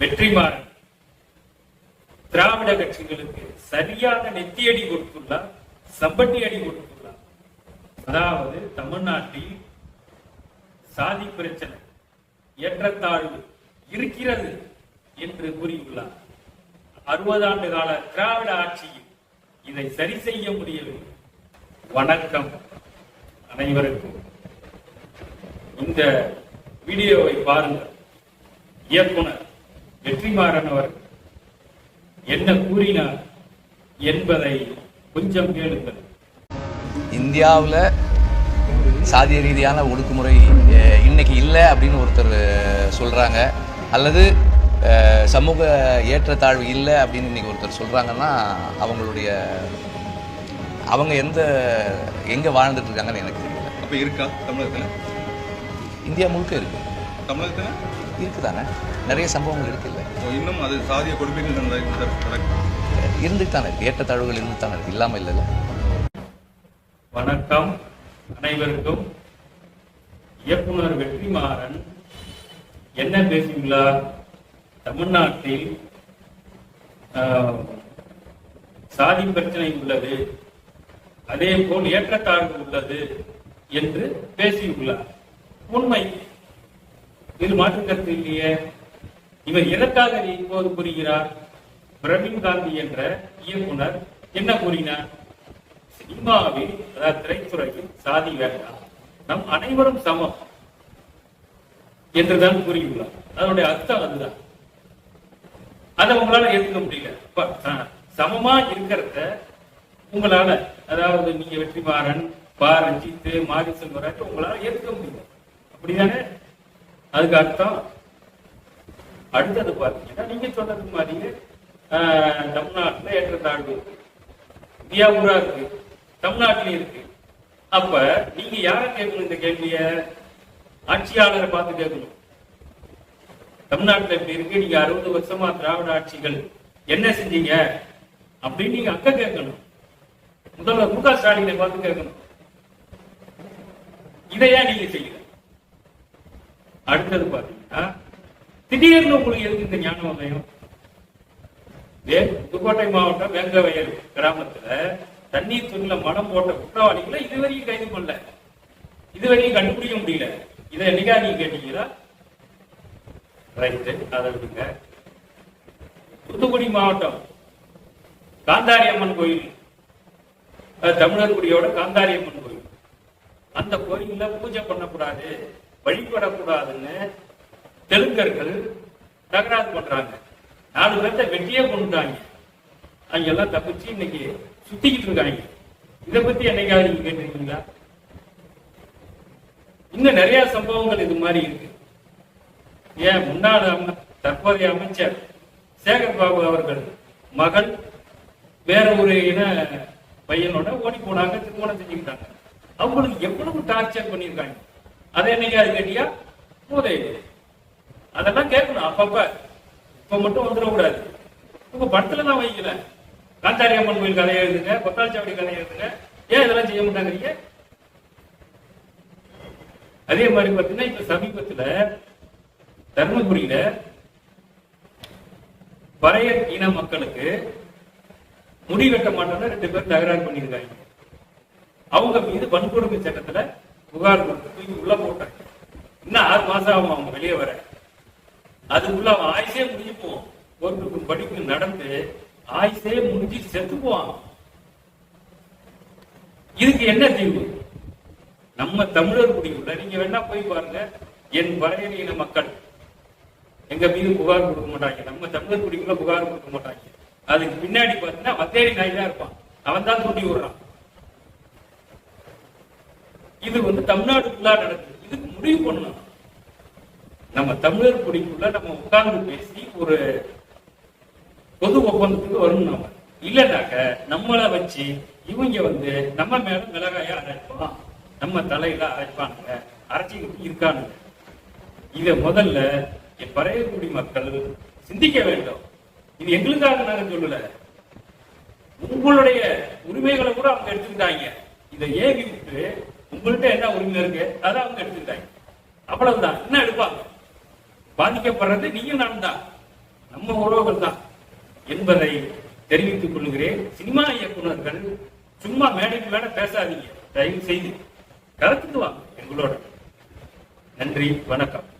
வெற்றிமாறன். திராவிட கட்சிகளுக்கு சரியான நெத்தியடி கொடுத்துள்ளார் சம்பட்டி அடி கொடுத்துள்ளார். அதாவது தமிழ்நாட்டில் சாதி பிரச்சனை ஏற்றத்தாழ்வு இருக்கிறது என்று கூறியுள்ளார். அறுபது ஆண்டு கால திராவிட ஆட்சியில் இதை சரி செய்ய முடியவில்லை. வணக்கம் அனைவருக்கும். இந்த வீடியோவை பாருங்கள். இயக்குனர் வெற்றிமாறன் அவர் என்ன கூறினார் என்பதை கொஞ்சம் கேளுங்கள். இந்தியாவில் சாதிய ரீதியான ஒடுக்குமுறை இன்னைக்கு இல்லை அப்படின்னு ஒருத்தர் சொல்கிறாங்க அல்லது அஹ், சமூக ஏற்றத்தாழ்வு இல்லை அப்படின்னு இன்னைக்கு ஒருத்தர் சொல்கிறாங்கன்னா அவங்களுடைய அவங்க எந்த எங்கே வாழ்ந்துட்டு இருக்காங்கன்னு எனக்கு தெரியல. அப்ப இருக்கா தமிழகத்துல? இந்தியா முழுக்க இருக்கு. தமிழகத்துல? இருக்குதானே? நிறைய சம்பவங்கள் இருக்குல்ல ஓ, இன்னும் அது சாதிய கொடுமைகள் நடந்து- நடக்கு இருந்துட்டு தானே இருக்கு ஏற்றத்தாழ்வுகள் இருந்து தானே இருக்கு இல்லாமல் இல்லைல்ல. வணக்கம் அனைவருக்கும். இயக்குனர் வெற்றிமாறன் என்ன பேசியுள்ளார் தமிழ்நாட்டில் ஆஹ், சாதி பிரச்சனை உள்ளது அதே போல் ஏற்றத்தாழ்வு உள்ளது என்று பேசியுள்ளார். உண்மை இதில் மாற்று கருத்து இல்லையே. இவர் எதற்காக இப்போது கூறுகிறார்? பிரவீன் காந்தி என்ற இயக்குனர் என்ன கூறினார்? சினிமாவில் அதாவது திரைத்துறையில் சாதி வேண்டாம் நம் அனைவரும் சமம் என்றுதான் கூறியுள்ளார். அதனுடைய அர்த்தம் அதுதான். அதை உங்களால ஏத்துக்க முடியல. சமமா இருக்கிறத உங்களால அதாவது நீங்க வெற்றிமாறன் பா ரஞ்சித் மாரி செல்வராஜ் உங்களால ஏத்துக்க முடியல. அப்படிதானே? அதுக்கு அர்த்தம். அடுத்தது பார்த்தீங்கன்னா நீங்க சொன்னது மாதிரியே ஆஹ், தமிழ்நாட்டுல ஏற்றத்தாழ்வு இந்தியா ஊரா இருக்கு. தமிழ்நாட்டிலும் இருக்கு. அப்ப நீங்க யார கேட்கணும் இந்த கேள்விய? ஆட்சியாளரை பார்த்து கேட்கணும். தமிழ்நாட்டுல இப்படி இருக்கு. நீங்க அறுபது வருஷமா திராவிட ஆட்சிகள் என்ன செஞ்சீங்க? அப்படின்னு நீங்க அங்க கேட்கணும். முதல்வர் மு க ஸ்டாலினை பார்த்து கேட்கணும். இதையா நீங்க செய்யல? அடுத்தது பாத்தீங்கன்னா திடீர்னு உங்களுக்கு எதுக்கு இந்த ஞான உதயம் புதுக்கோட்டை மாவட்டம் வேங்கவயல் கிராமத்துல தண்ணீர் துணில மனம் போட்ட குற்றவாளிகளை இதுவரையும் கைது பண்ணல. இதுவரையும் கண்டுபிடிக்க முடியல. இதை என்னைக்கா நீங்க கேட்டீங்களா? ரைட்டு அதை விடுங்க. தூத்துக்குடி மாவட்டம் காந்தாரி அம்மன் கோயில். தமிழர்குடியோட தமிழர் குடியோட காந்தாரி அம்மன் கோயில். அந்த கோயில்ல பூஜை பண்ணக்கூடாது வழிபடக்கூடாதுன்னு தெலுங்கர்கள் தகராறு பண்றாங்க. நாலு பேர்த்த வெட்டியே கொண்டுட்டாங்க அவங்க எல்லாம் தப்பிச்சு இன்னைக்கு சுத்திக்கிட்டு இருக்காங்க. இதை பத்தி என்னைக்காவது நீங்க கேட்டிருக்கீங்களா? இன்னும் நிறைய சம்பவங்கள் இது மாதிரி இருக்கு. ஏன் முன்னாள் தற்போதைய அமைச்சர் சேகர் பாபு அவர்கள் மகள் வேற ஒரு இன பையனோட ஓடி போனாங்க திருமணம் செஞ்சுக்கிட்டாங்க. அவங்களுக்கு எவ்வளவு டார்ச்சர் பண்ணியிருக்காங்க? அதை என்னைக்காவது கேட்டியா? மூதையில அதெல்லாம் கேட்கணும். அப்பப்ப இப்ப மட்டும் வந்துடக்கூடாது. உங்க படத்துல தான் வைக்கல காந்தாரி அம்மன் கோயில் கதையை எழுதுங்க கொத்தாச்சாவடி கதையை எழுதுங்க. ஏன் இதெல்லாம் செய்ய மாட்டாங்க அதே மாதிரி பாத்தீங்கன்னா இப்ப சமீபத்துல தர்மபுரியில பறையர் இன மக்களுக்கு முடி வெட்ட மாட்டோம்னு ரெண்டு பேர் தகராறு பண்ணியிருக்காங்க. அவங்க மீது வன்கொடுமை சட்டத்துல புகார் கொடுத்து தூக்கி உள்ள போட்டாங்க. இன்னும் ஆறு மாசம் ஆகும் அவங்க வெளியே வர. அதுக்குள்ள அவன் ஆயுசே முடிஞ்சு போவான் படிப்பு நடந்து ஆயுசே முடிஞ்சு செத்து போவான். இதுக்கு என்ன தீர்வு? நம்ம தமிழர் குடியுள்ள நீங்க வேணா போய் பாருங்க. என் பறையறியின மக்கள். எங்க மீது புகார் கொடுக்க மாட்டாங்க. நம்ம தமிழர் குடிக்குள்ள புகார் கொடுக்க மாட்டாங்க. அதுக்கு பின்னாடி பாத்தீங்கன்னா வத்தேரி நாய் தான் இருப்பான். அவன் தான் தூண்டி விடுறான் இது வந்து தமிழ்நாடு நடக்குது. இதுக்கு முடிவு பண்ணணும். நம்ம தமிழர் குடிக்குள்ள நம்ம உட்கார்ந்து பேசி ஒரு பொது ஒப்பந்தத்துக்கு வரணும் நம்ம இல்லைனாக்க நம்மளை வச்சு இவங்க வந்து நம்ம மேல மிளகாய அரைப்பான் நம்ம தலையில அரைப்பானுங்க. அரைச்சிக்கிட்டு இருக்கானுங்க. இதை முதல்ல என் பறையக்குடி மக்கள் சிந்திக்க வேண்டும். இது எங்களுக்காக நாங்க சொல்லல. உங்களுடைய உரிமைகளை கூட அவங்க எடுத்துக்கிட்டாங்க. இதை ஏவி விட்டு உங்கள்கிட்ட என்ன உரிமை இருக்கு? அதை அவங்க எடுத்துக்கிட்டாங்க. அவ்வளவுதான். என்ன எடுப்பாங்க? பாதிக்கப்படுறது நீயும் நான் தான். நம்ம உறவுகள் தான். என்பதை தெரிவித்துக் கொள்கிறேன். சினிமா இயக்குநர்கள் சும்மா மேடைக்கு மேட பேசாதீங்க. தயவு செய்து கலந்துக்குவாங்க எங்களோட. நன்றி வணக்கம்.